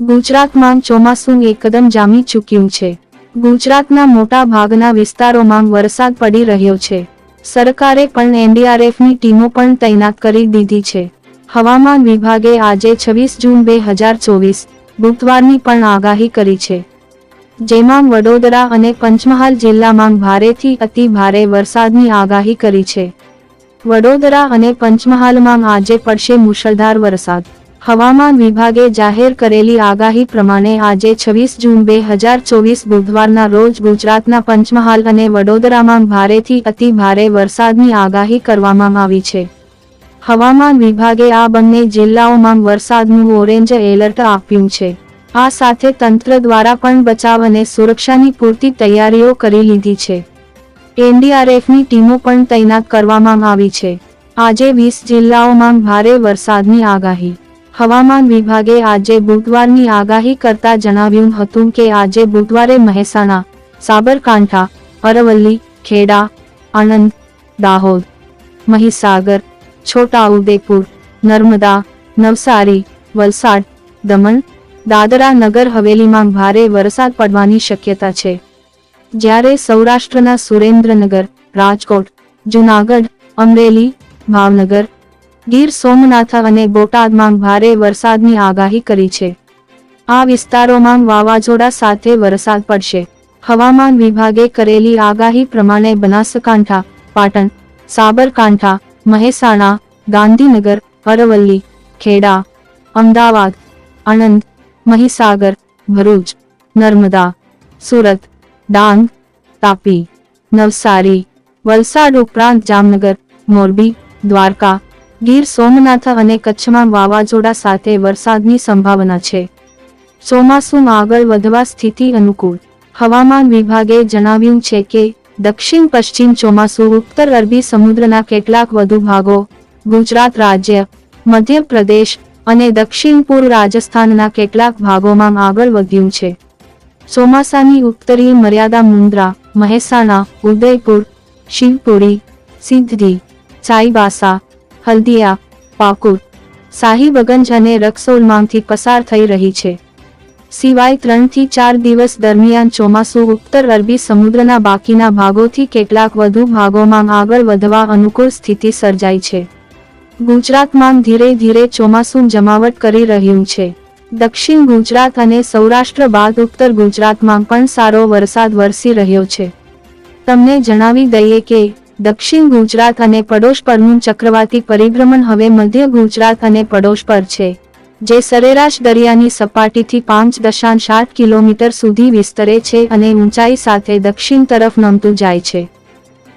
ગુજરાતમાં ચોમાસું એકદમ જામી ચૂક્યું છે. ગુજરાતના મોટા ભાગના વિસ્તારોમાં વરસાદ પડી રહ્યો છે. સરકારે પણ એનડીઆરએફની ટીમો પણ તૈનાત કરી દીધી છે. હવામાન વિભાગે આજે છવ્વીસ જૂન બે હજાર ચોવીસ બુધવારની પણ આગાહી કરી છે. જેમાં વડોદરા અને પંચમહાલ જિલ્લામાં ભારેથી અતિ ભારે વરસાદની આગાહી કરી છે. વડોદરા અને પંચમહાલમાં આજે પડશે મુશળધાર વરસાદ. હવામાન વિભાગે જાહેર કરેલી આગાહી પ્રમાણે આજે છવ્વીસ જૂન બે હજાર ચોવીસ બુધવારના રોજ ગુજરાતના પંચમહાલ અને વડોદરામાં ભારેથી અતિ ભારે વરસાદની આગાહી કરવામાં આવી છે. હવામાન વિભાગે આ બંને જિલ્લાઓમાં વરસાદનું ઓરેન્જ એલર્ટ આપ્યું છે. આ સાથે તંત્ર દ્વારા પણ બચાવ અને સુરક્ષાની પૂરતી તૈયારીઓ કરી લીધી છે. એનડીઆરએફની ટીમો પણ તૈનાત કરવામાં આવી છે. આજે વીસ જિલ્લાઓમાં ભારે વરસાદની આગાહી. હવામાન વિભાગે આજે બુધવારની આગાહી કરતા જણાવ્યું હતું કે આજે બુધવારે મહેસાણા, સાબરકાંઠા, અરવલ્લી, ખેડા, આણંદ, દાહોદ, મહીસાગર, છોટાઉદેપુર, નર્મદા, નવસારી, વલસાડ, દમણ, દાદરા નગર હવેલીમાં ભારે વરસાદ પડવાની શક્યતા છે. જ્યારે સૌરાષ્ટ્રના સુરેન્દ્રનગર, રાજકોટ, જૂનાગઢ, અમરેલી, ભાવનગર ગીર સોમનાથ અને બોટાદમાં ભારે વરસાદની આગાહી કરી છે. આ વિસ્તારોમાં વાવાઝોડા સાથે વરસાદ પડશે. હવામાન વિભાગે કરેલી આગાહી પ્રમાણે બનાસકાંઠા, પાટણ, સાબરકાંઠા, મહેસાણા, ગાંધીનગર, અરવલ્લી, ખેડા, અમદાવાદ, આણંદ, મહીસાગર, ભરૂચ, નર્મદા, સુરત, ડાંગ, તાપી, નવસારી, વલસાડ ઉપરાંત જામનગર, મોરબી, દ્વારકા ગીર સોમનાથ અને કચ્છમાં વાવાઝોડા સાથે વરસાદની સંભાવના છે. ચોમાસું આગળ વધવા સ્થિતિ અનુકૂળ. હવામાન વિભાગે જણાવ્યું છે કે, દક્ષિણ પશ્ચિમ ચોમાસું ઉત્તર અરબી સમુદ્રના કેટલાક વધુ ભાગો, ગુજરાત રાજ્ય, મધ્યપ્રદેશ અને દક્ષિણ પૂર્વ રાજસ્થાનના કેટલાક ભાગોમાં આગળ વધ્યું છે. ચોમાસાની ઉત્તરીય મર્યાદા મુન્દ્રા, મહેસાણા, ઉદયપુર, શિવપુરી સિદ્ધી ચાઈબાસા હલ્દિયા પાકુર સાહિબગંજ અને રક્સોલમાંથી પસાર થઈ રહી છે. સિવાય ત્રણથી ચાર દિવસ દરમિયાન ચોમાસું ઉત્તર અરબી સમુદ્રના બાકીના ભાગોથી કેટલાક વધુ ભાગોમાં આગળ વધવા અનુકૂળ સ્થિતિ સર્જાઈ છે. ગુજરાતમાં ધીરે ધીરે ચોમાસું જમાવટ કરી રહ્યું છે. દક્ષિણ ગુજરાત અને સૌરાષ્ટ્ર બાદ ઉત્તર ગુજરાતમાં પણ સારો વરસાદ વરસી રહ્યો છે. તમને જણાવી દઈએ કે દક્ષિણ ગુજરાત અને પડોશ પરનું ચક્રવાતી પરિભ્રમણ હવે મધ્ય ગુજરાત અને પડોશ પર છે, જે સરેરાશ દરિયાની સપાટીથી પાંચ દશાંશ આઠ કિલોમીટર સુધી વિસ્તરે છે અને ઊંચાઈ સાથે દક્ષિણ તરફ નમતું જાય છે.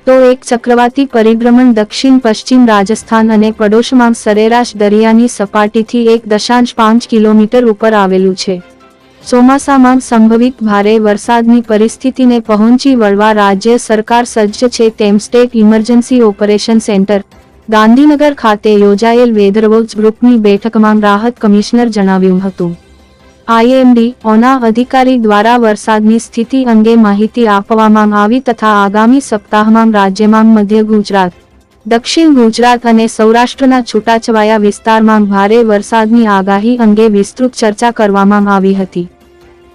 તો એક ચક્રવાતી પરિભ્રમણ દક્ષિણ પશ્ચિમ રાજસ્થાન અને પડોશમાં સરેરાશ દરિયાની સપાટીથી એક દશાંશ પાંચ કિલોમીટર ઉપર આવેલું છે. ચોમાસામાં સંભવિત ભારે વરસાદની પરિસ્થિતિને પહોંચી વળવા રાજ્ય સરકાર સજ્જ છે તેમ state emergency operation centre. Gandhinagar ખાતે યોજાયેલ વેધરવોચ ગ્રુપની બેઠકમાં રાહત કમિશનર જણાવ્યું હતું. આઈએમડી, ઓના અધિકારી દ્વારા વરસાદની સ્થિતિ અંગે માહિતી આપવામાં આવી તથા આગામી સપ્તાહમાં રાજ્યમાં મધ્ય ગુજરાત, દક્ષિણ ગુજરાત અને સૌરાષ્ટ્રના છૂટાછવાયા વિસ્તારમાં ભારે વરસાદની આગાહી અંગે વિસ્તૃત ચર્ચા કરવામાં આવી હતી.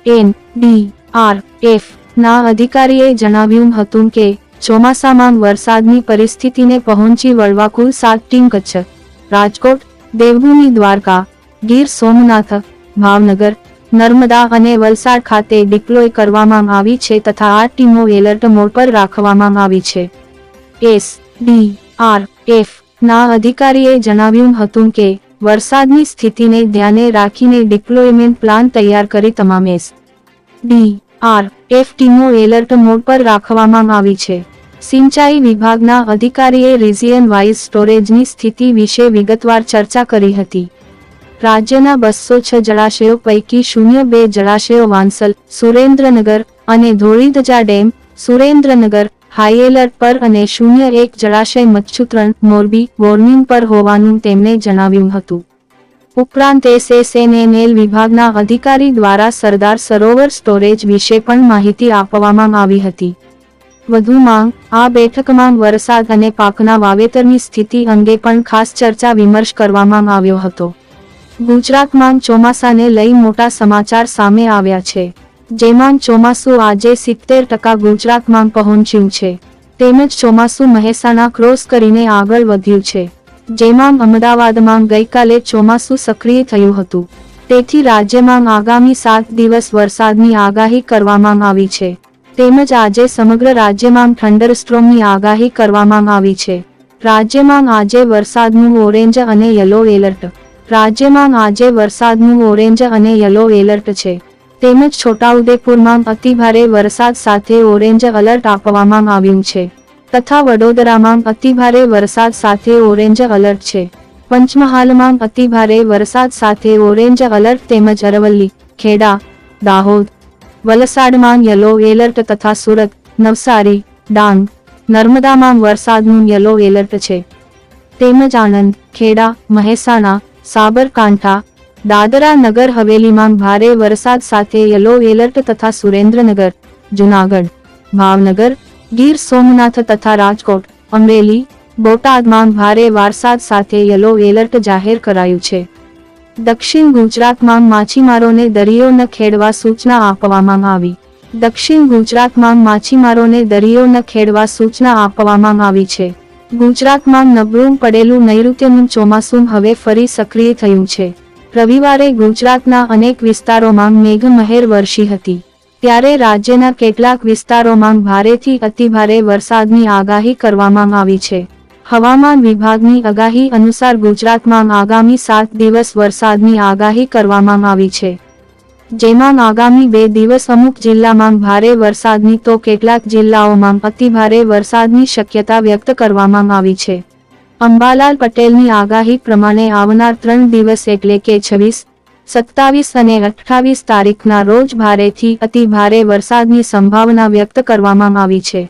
એન ડી આર એફ ના અધિકારીએ જણાવ્યું હતું કે, ચોમાસામાં વરસાદની પરિસ્થિતિને પહોંચી વળવા કુલ સાત ટીમ કચ્છ, રાજકોટ, દેવભૂમિ, દ્વારકા, ગીર સોમનાથ, ભાવનગર, નર્મદા અને વલસાડ ખાતે ડિપ્લોય કરવામાં આવી છે તથા આ ટીમો એલર્ટ મોડ પર રાખવામાં આવી છે. એસ ડી આર એફ ના અધિકારીએ જણાવ્યું હતું કે વરસાદની સ્થિતિને ધ્યાને રાખીને ડિપ્લોયમેન્ટ પ્લાન તૈયાર કરી તમામ એસ ડી આર એફ ટીમો એલર્ટ મોડ પર રાખવામાં આવી છે. સિંચાઈ વિભાગના અધિકારીએ રિઝિયન વાઇઝ સ્ટોરેજની સ્થિતિ વિશે વિગતવાર ચર્ચા કરી હતી. રાજ્યના બસો છ જળાશયો પૈકી શૂન્ય બે જળાશયો વાંસલ, સુરેન્દ્રનગર અને Dholidhaja dam, Surendranagar high alert પર અને શૂન્ય એક જળાશય મચ્છુત્રણ, મોરબી, વોર્નિંગ પર હોવાનું તેમણે જણાવ્યું હતું. ઉપરાંત એસએસએનએનએલ વિભાગના અધિકારી દ્વારા સરદાર સરોવર સ્ટોરેજ વિશે પણ માહિતી આપવામાં આવી હતી. વધુમાં આ બેઠકમાં વરસાદ અને પાકના વાવેતરની સ્થિતિ અંગે પણ ખાસ ચર્ચા વિમર્શ કરવામાં આવ્યો હતો. ગુજરાતમાં ચોમાસાને લઈ મોટા સમાચાર સામે આવ્યા છે. જેમાં ચોમાસું આજે સિત્તેર ટકા ગુજરાતમાં પહોંચ્યું છે. તેમજ ચોમાસું મહેસાણા ક્રોસ કરીને આગળ વધ્યું છે. જેમાં અમદાવાદમાં ગઈકાલે ચોમાસું સક્રિય થયું હતું. તેથી રાજ્યમાં આગામી સાત દિવસ વરસાદની આગાહી કરવામાં આવી છે. તેમજ આજે સમગ્ર રાજ્યમાં થંડરસ્ટ્રોમની આગાહી કરવામાં આવી છે. રાજ્યમાં આજે વરસાદનું ઓરેન્જ અને યલો એલર્ટ. રાજ્યમાં આજે વરસાદનું ઓરેન્જ અને યલો એલર્ટ છે. તેમજ છોટાઉદેપુરમાં અતિભારે વરસાદ સાથે ઓરેન્જ એલર્ટ આપવામાં આવ્યું છે. તથા વડોદરામાં અતિભારે વરસાદ સાથે ઓરેન્જ એલર્ટ છે. પંચમહાલમાં અતિભારે વરસાદ સાથે ઓરેન્જ એલર્ટ તેમજ અરવલ્લી, ખેડા, દાહોદ, વલસાડમાં યલો એલર્ટ તથા સુરત, નવસારી, ડાંગ, નર્મદામાં વરસાદનું યલો એલર્ટ છે. તેમજ આણંદ, ખેડા, મહેસાણા, સાબરકાંઠા દાદરા નગર હવેલીમાં ભારે વરસાદ સાથે યલો એલર્ટ તથા સુરેન્દ્રનગર, જુનાગઢ, ભાવનગર, ગીર સોમનાથ તથા રાજકોટ, અમરેલી, બોટાદમાં ભારે વરસાદ સાથે યલો એલર્ટ જાહેર કરાયું છે. દક્ષિણ ગુજરાતમાં માછીમારોને દરિયો ન ખેડવા સૂચના આપવામાં આવી. દક્ષિણ ગુજરાતમાં માછીમારોને દરિયો ન ખેડવા સૂચના આપવામાં આવી છે. ગુજરાતમાં નબળું પડેલું નૈઋત્યનું ચોમાસું હવે ફરી સક્રિય થયું છે. રવિવારે ગુજરાતના અનેક વિસ્તારોમાં મેઘમહેર વરસી હતી. ત્યારે રાજ્યના કેટલાક વિસ્તારોમાં ભારેથી અતિભારે વરસાદની આગાહી કરવામાં આવી છે. હવામાન વિભાગની આગાહી અનુસાર ગુજરાતમાં આગામી સાત દિવસ વરસાદની આગાહી કરવામાં આવી છે. જેમાં આગામી બે દિવસ અમુક જિલ્લામાં ભારે વરસાદની તો કેટલાક જિલ્લાઓમાં અતિભારે વરસાદની શક્યતા વ્યક્ત કરવામાં આવી છે. અંબાલાલ પટેલની આગાહી પ્રમાણે આવનાર ત્રણ દિવસ એટલે કે છવ્વીસ, સત્તાવીસ અને અઠ્ઠાવીસ તારીખના રોજ ભારેથી અતિ ભારે વરસાદની સંભાવના વ્યક્ત કરવામાં આવી છે.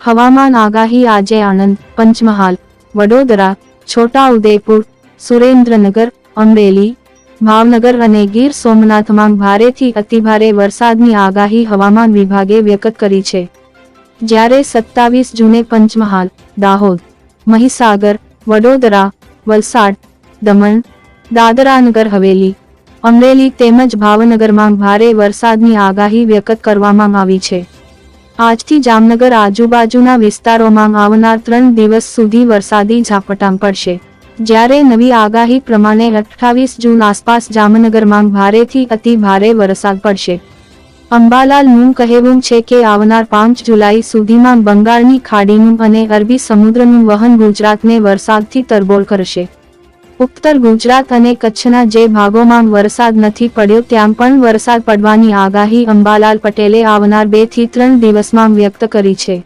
હવામાન આગાહી આજે આણંદ, પંચમહાલ, વડોદરા, છોટાઉદેપુર, સુરેન્દ્રનગર, અમરેલી, ભાવનગર અને ગીર સોમનાથમાં ભારેથી અતિભારે વરસાદની આગાહી હવામાન વિભાગે વ્યક્ત કરી છે. જ્યારે સત્તાવીસ જૂને પંચમહાલ, દાહોદ મહીસાગર, વડોદરા, વલસાડ, દમણ દાદરાનગર હવેલી, અમરેલી તેમજ ભાવનગરમાં ભારે વરસાદની આગાહી વ્યક્ત કરવામાં આવી છે. આજથી જામનગર આજુબાજુના વિસ્તારોમાં આવનાર ત્રણ દિવસ સુધી વરસાદી ઝાપટાં પડશે. જ્યારે નવી આગાહી પ્રમાણે અઠ્ઠાવીસ જૂન આસપાસ જામનગરમાં ભારેથી અતિ ભારે વરસાદ પડશે. અંબાલાલનું કહેવું છે કે આવનાર પાંચ જુલાઈ સુધીમાં બંગાળની ખાડીનું અને અરબી સમુદ્રનું વહન ગુજરાતને વરસાદથી તરબોળ કરશે. ઉત્તર ગુજરાત અને કચ્છના જે ભાગોમાં વરસાદ નથી પડ્યો ત્યાં પણ વરસાદ પડવાની આગાહી અંબાલાલ પટેલે આવનાર બેથી ત્રણ દિવસમાં વ્યક્ત કરી છે.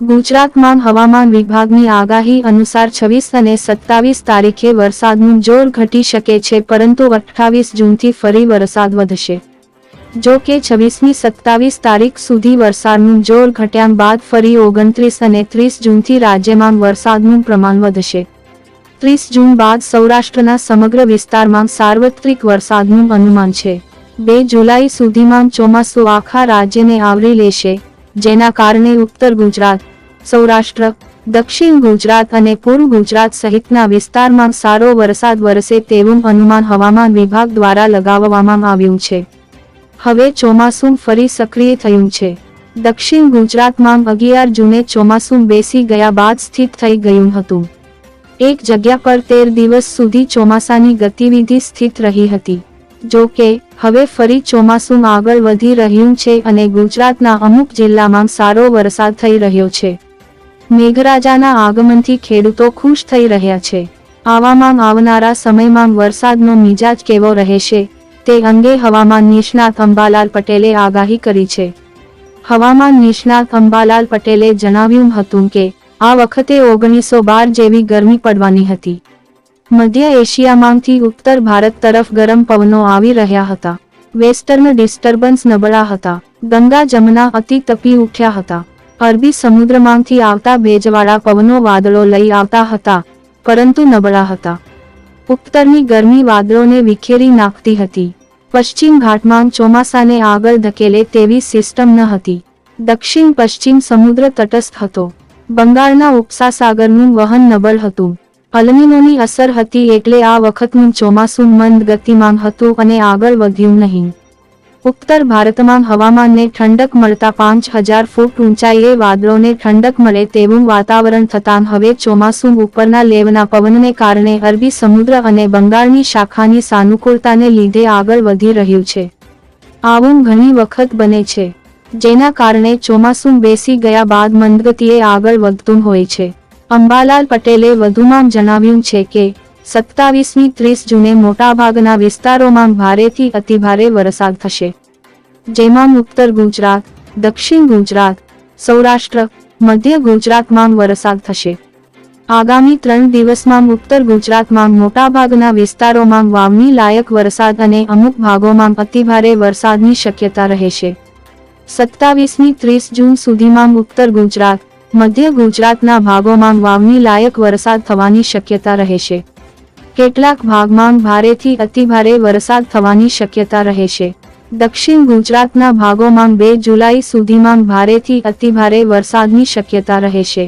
ગુજરાતમાં હવામાન વિભાગની આગાહી અનુસાર છવ્વીસ અને સત્તાવીસ તારીખે વરસાદનું જોર ઘટી શકે છે, પરંતુ અઠ્ઠાવીસ જૂનથી ફરી વરસાદ વધશે. જો કે છવ્વીસમી સત્તાવીસ તારીખ સુધી વરસાદનું જોર ઘટ્યા બાદ ફરી ઓગણત્રીસ અને ત્રીસ જૂનથી રાજ્યમાં વરસાદનું પ્રમાણ વધશે. ત્રીસ જૂન બાદ સૌરાષ્ટ્રના સમગ્ર વિસ્તારમાં સાર્વત્રિક વરસાદનું અનુમાન છે. બે જુલાઈ સુધીમાં ચોમાસું આખા રાજ્યને આવરી લેશે, જેના કારણે ઉત્તર ગુજરાત, સૌરાષ્ટ્ર, દક્ષિણ ગુજરાત અને પૂર્વ ગુજરાત સહિતના વિસ્તારમાં સારો વરસાદ વરસે તેવું અનુમાન હવામાન વિભાગ દ્વારા લગાવવામાં આવ્યું છે. હવે ચોમાસું ફરી સક્રિય થયું છે. દક્ષિણ ગુજરાતમાં અગિયાર જૂને ચોમાસું બેસી ગયા બાદ સ્થિત થઈ ગયું હતું. એક જગ્યા પર તેર દિવસ સુધી ચોમાસાની ગતિવિધિ સ્થિત રહી હતી. જો કે, હવે ફરી ચોમાસું આગળ વધી રહ્યું છે અને ગુજરાતના અમુક જિલ્લામાં સારો વરસાદ થઈ રહ્યો છે. મેઘરાજાના આગમનથી ખેડૂતો ખુશ થઈ રહ્યા છે. આવામાં આવનારા સમયમાં વરસાદનો મિજાજ કેવો રહેશે? તે અંગે હવામાન નિષ્ણાત અંબાલાલ પટેલે આગાહી કરી છે. હવામાન નિષ્ણાત અંબાલાલ પટેલે જણાવ્યું હતું કે, આ વખતે ઓગણીસો જેવી ગરમી પડવાની હતી. મધ્ય એશિયામાંથી ઉત્તર ભારત તરફ ગરમ પવનો આવી રહ્યા હતા. વેસ્ટર્ન ડિસ્ટર્બન્સ નબળા હતા. ગંગા જમના અતિ તપી ઉઠ્યા હતા. અરબી સમુદ્રમાંથી આવતા ભેજવાળા પવનો વાદળો લઈ આવતા હતા, પરંતુ નબળા હતા. ઉત્તરની ગરમી વાદળોને વિખેરી નાખતી હતી. પશ્ચિમ ઘાટમાં ચોમાસાને આગળ ધકેલે તેવી સિસ્ટમ ન હતી. દક્ષિણ પશ્ચિમ સમુદ્ર તટસ્થ હતો. બંગાળના ઉપસાસાગરનું વહન નબળ હતું. અલનીનોની અસર હતી એટલે આ વખતનું ચોમાસું મંદ ગતિમાં હતું અને આગળ વધ્યું નહીં. ઉત્તર ભારતમાં હવામાનને ઠંડક મળતા પાંચ હજાર ફૂટ ઊંચાઈએ વાદળોને ઠંડક મળે તેવું વાતાવરણ થતાં હવે ચોમાસું ઉપરના લેવના પવનને કારણે અરબી સમુદ્ર અને બંગાળની શાખાની સાનુકૂળતાને લીધે આગળ વધી રહ્યું છે. આવું ઘણી વખત બને છે, જેના કારણે ચોમાસું બેસી ગયા બાદ મંદગતિએ આગળ વધતું હોય છે. અંબાલાલ પટેલે વધુમાં જણાવ્યું છે કે સત્તાવીસમી ત્રીસ જૂને મોટાભાગના વિસ્તારોમાં ભારેથી અતિભારે વરસાદ થશે. જેમાં ઉત્તર ગુજરાત, દક્ષિણ ગુજરાત, સૌરાષ્ટ્ર, મધ્ય ગુજરાતમાં વરસાદ થશે. આગામી ત્રણ દિવસમાં ઉત્તર ગુજરાતમાં મોટાભાગના વિસ્તારોમાં વાવણી લાયક વરસાદ અને અમુક ભાગોમાં અતિભારે વરસાદની શક્યતા રહેશે. સત્તાવીસમી ત્રીસ જૂન સુધીમાં ઉત્તર ગુજરાત, મધ્ય ગુજરાતના ભાગોમાં વાવણી લાયક વરસાદ થવાની શક્યતા રહેશે. કેટલાક ભાગમાં ભારેથી અતિભારે વરસાદ થવાની શક્યતા રહેશે દક્ષિણ ગુજરાતના ભાગોમાં બે જુલાઈ સુધીમાં ભારેથી અતિભારે વરસાદની શક્યતા રહેશે